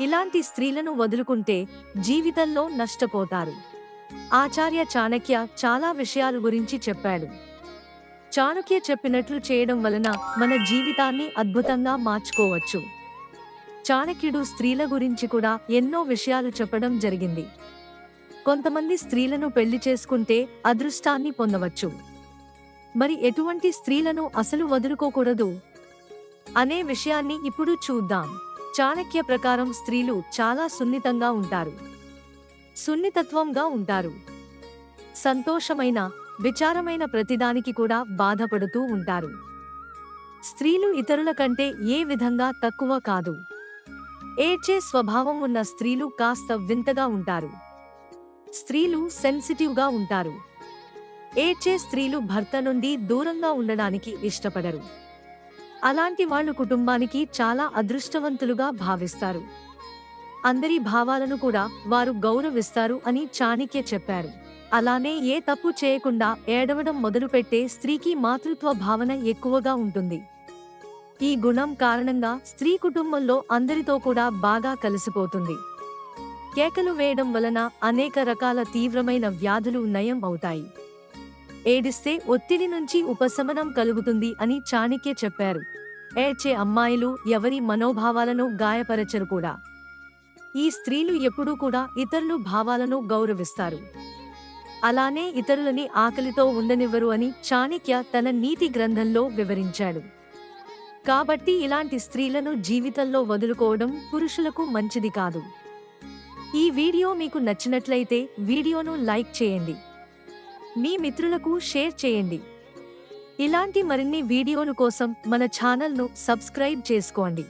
ఇలాంటి స్త్రీలను వదులుకుంటే జీవితంలో నష్టపోతారు. ఆచార్య చాణక్య చాలా విషయాల గురించి చెప్పాడు. చాణక్య చెప్పినట్లు చేయడం వలన మన జీవితాన్ని అద్భుతంగా మార్చుకోవచ్చు. చాణక్యుడు స్త్రీల గురించి కూడా ఎన్నో విషయాలు చెప్పడం జరిగింది. కొంతమంది స్త్రీలను పెళ్ళి చేసుకుంటే అదృష్టాన్ని పొందవచ్చు. మరి ఎటువంటి స్త్రీలను అసలు వదులుకోకూడదు? అనే విషయాన్ని ఇప్పుడు చూద్దాం. చాణక్య ప్రకారం స్త్రీలు చాలా సున్నితంగా ఉంటారు. సున్నితత్వంగా ఉంటారు. సంతోషమైన విచారమైన ప్రతిదానికి కూడా బాధపడుతూ ఉంటారు. స్త్రీలు ఇతరుల కంటే ఏ విధంగా తక్కువ కాదు. ఏడ్చే స్వభావం ఉన్న స్త్రీలు కాస్త వింతగా ఉంటారు. స్త్రీలు సెన్సిటివ్గా ఉంటారు. ఏడ్చే స్త్రీలు భర్త నుండి దూరంగా ఉండడానికి ఇష్టపడరు. అలాంటి వాళ్ళు కుటుంబానికి చాలా అదృష్టవంతులుగా భావిస్తారు. అందరి భావాలను కూడా వారు గౌరవిస్తారు అని చాణిక్య చెప్పారు. అలానే ఏ తప్పు చేయకుండా ఏడవడం మొదలుపెట్టే స్త్రీకి మాతృత్వ భావన ఎక్కువగా ఉంటుంది. ఈ గుణం కారణంగా స్త్రీ కుటుంబంలో అందరితో కూడా బాగా కలిసిపోతుంది. కేకలు వేయడం వలన అనేక రకాల తీవ్రమైన వ్యాధులు నయం అవుతాయి. ఏడిస్తే ఒత్తిడి నుంచి ఉపశమనం కలుగుతుంది అని చాణక్య చెప్పారు. ఏడ్చే అమ్మాయిలు ఎవరి మనోభావాలను గాయపరచరు కూడా. ఈ స్త్రీలు ఎప్పుడూ కూడా ఇతరులు భావాలను గౌరవిస్తారు. అలానే ఇతరులని ఆకలితో ఉండనివ్వరు అని చాణిక్య తన నీతి గ్రంథంలో వివరించాడు. కాబట్టి ఇలాంటి స్త్రీలను జీవితంలో వదులుకోవడం పురుషులకు మంచిది కాదు. ఈ వీడియో మీకు నచ్చినట్లయితే వీడియోను లైక్ చేయండి. మీ మిత్రులకు షేర్ చేయండి. ఇలాంటి మరిన్ని వీడియోలు కోసం మన ఛానల్ను సబ్స్క్రైబ్ చేసుకోండి.